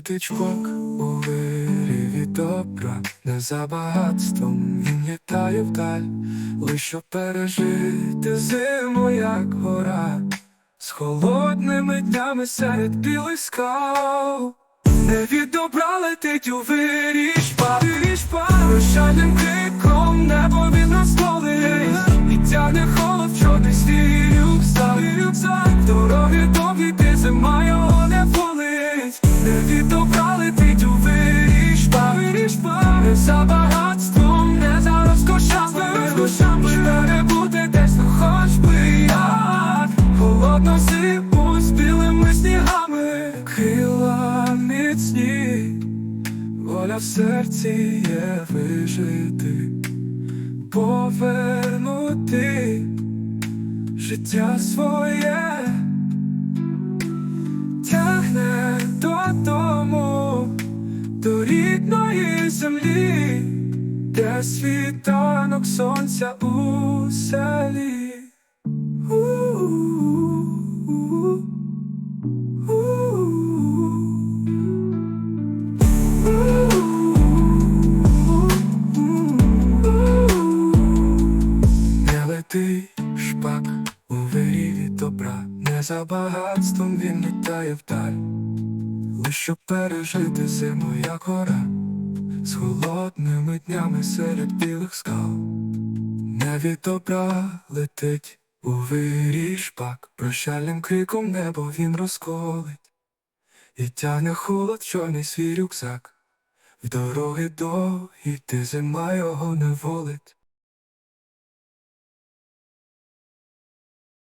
Летичок у виріві добра, не за багатством він літає вдаль, лиш щоб пережити зиму, як гора, з холодними днями серед білих скал. Не від добра летить у виріж, виріж, Прощальним криком Воля в серці є вижити, повернути життя своє, тягне додому, до рідної землі, де світанок сонця у селі. Лети шпак у виріві добра, не за багатством він літає вдаль, лиш щоб пережити зиму, як гора, з холодними днями серед білих скал, не від добра летить у вирій шпак, прощальним криком небо він розколить, і тягне холод чорний свій рюкзак. В дороги довгі, ти зима його не волить.